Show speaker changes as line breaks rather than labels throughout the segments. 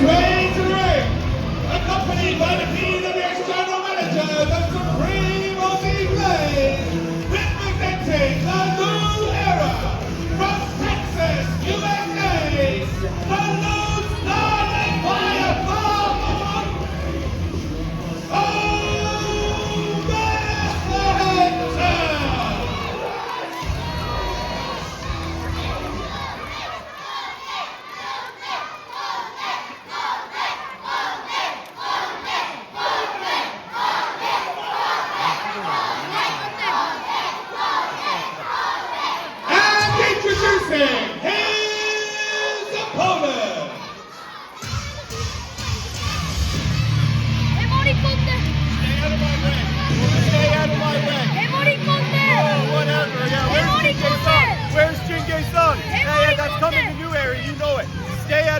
train to ring, accompanied by the team General Manager, managers of Supreme.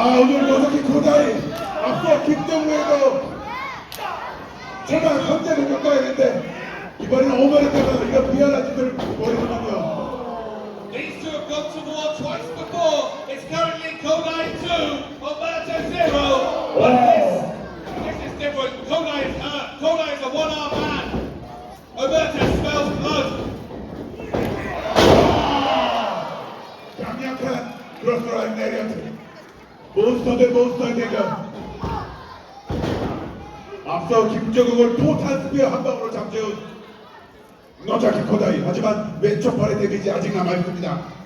아 오늘 노석이 고다이 앞서 김정우에도 초반 선제 공격 가야겠는데 이번에는 오메르타가 이거 미안한 짓을 보이는군요
These two have gone to war twice before. It's currently Kodai 2, Alberto 0. But this, this is different. Kodai is hurt. Kodai is a one-arm man. Alberto smells blood.
강력한 크로스라인 내리언트 몬스터 대 몬스터의 대결 앞서 김정욱을 포탄 스피어 한 방으로 잠재운 노자키 코다이 하지만 왼쪽 팔의 데미지 아직 남아있습니다.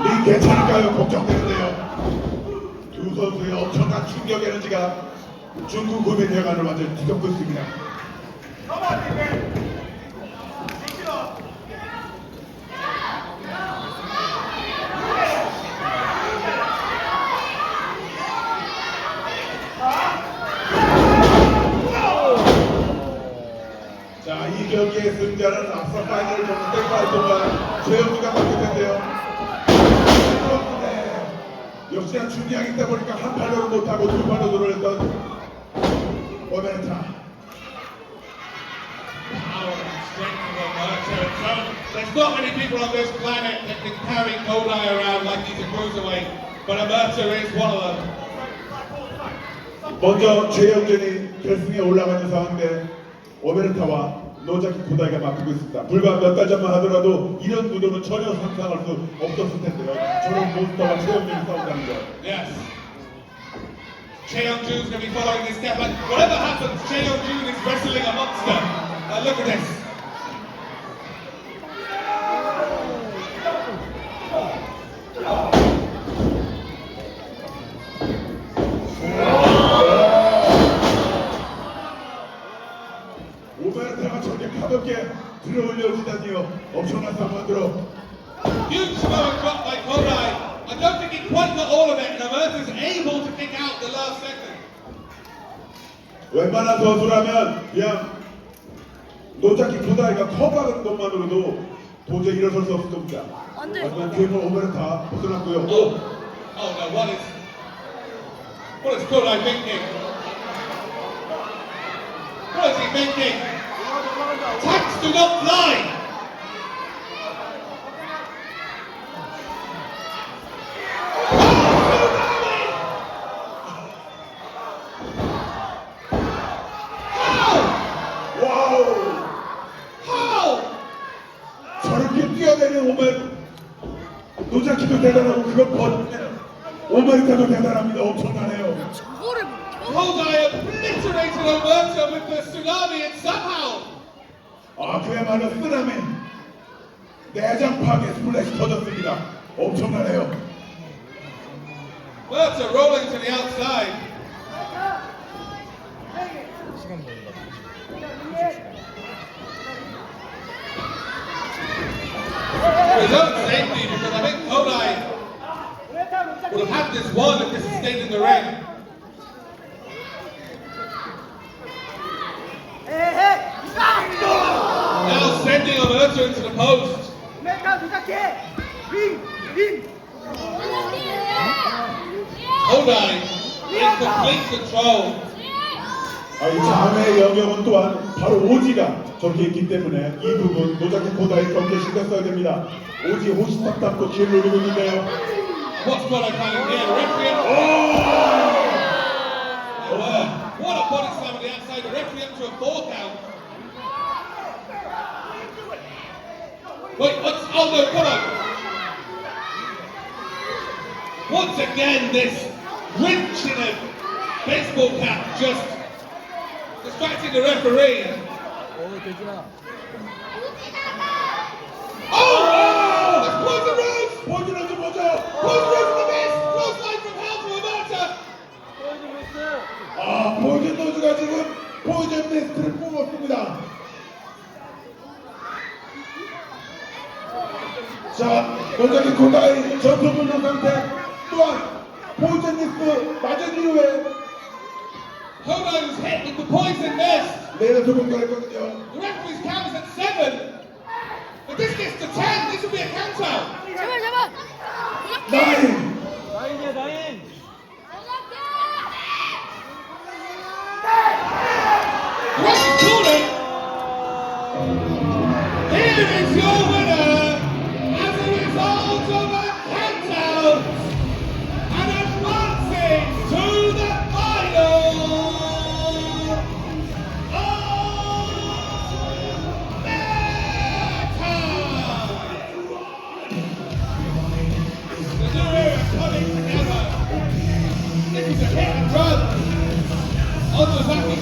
리 괜찮을까요? 걱정되는데요 두 선수의 엄청난 충격 에너지가 중국 구민 회관을 완전히 뒤덮고 있습니다 자, 이 경기의 승자는 앞서 파이널을 줬는 땡파이 동안 최영주가 맡게. 네. 역시나 있다 보니까 한 팔로를 못하고 두 팔로 들어올렸던 오메르타.
Power and strength of Alberto. So, there's not many people on this planet that can carry Kodai around like he's a cruiserweight. But Alberto is one of them.
먼저 최영준이 결승에 올라가는 상황인데 오메르타와 노자키 코다이가 맡고 있습니다. 불과 몇 달 전만 하더라도 이런 구도는 전혀 상상할 수 없었을 텐데요. 저런 몬스터와 최영준이 싸운다는 거.
Yes. Cheon Jun's going to be following his step. And whatever happens, Cheon Jun is wrestling a monster. Uh, look at this.
오메르타가 저렇게 가볍게 들어올려지다니요. 엄청난 상황으로
Huge smoke drop by Kodai. I don't think he quite got all of it, and Amerta's able to kick out the last second.
웬만한 선수라면 그냥 노자키 코다이가 커버하는 것만으로도 도저히 일어설 수 없을 겁니다.
안 돼.
하지만 그걸 오메르타 벗어났고요.
Oh, oh no, what is, what is Kodai thinking? What is he thinking? Tags do not fly!
오메르타도 대단합니다. 엄청나네요.
저거를 못
Kodai obliterated Alberto with the tsunami and somehow
아 그야말로 쓰나미 내장 파괴 스플래시 터졌습니다. 엄청나네요.
Alberto rolling to the outside. For his own safety, because I think Kodai would have this won if this had stayed in the ring. Now sending Alberto into the post. Kodai in complete control.
아, 이 자매의 영역은 또한 바로 오지가 저렇게 있기 때문에 이 부분 노자키 코다의 경기에 신경 써야 됩니다. 오지 호시탑답도 기회를 노리고 있는데요.
What's going on call him? Referee. Oh! What a body slam on the outside. The referee up to a four count. Wait, what's Oh no! Hold on. Once again, this wrench in a baseball cap just distracting the referee. Oh,
아, 포이즌 로즈가 지금 포이즌 베스트를 뽑았습니다. 자, 원장님 고다이 전투 분석 상태 또한 포이즌 리스트 맞은 이후에
was hit with the poison mist.
레이더 공격했거든요.
The referee's count is at seven. If this gets to ten, this will be a count out.
제발 제발.
나
The. Here is your winner as a result of a count out and advancing to the final. The two eras coming together. This is a and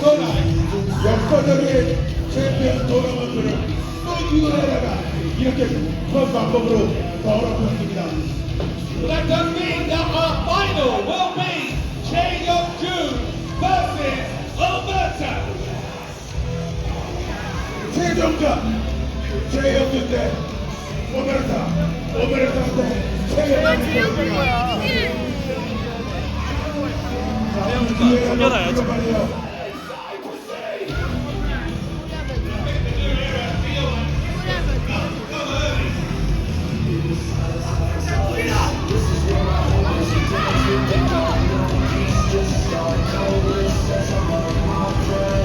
the.
역사적인 챔피언 토너먼트를 또 이겨내다가 이렇게 선 방법으로 더럽혔습니다.
But that does mean that our final will be Chain of June versus Alberta.
최종전 최영준 대 오메르타 오메르타 대 최영준
거야.
자, 기회가 Just start cold, says I'm my breath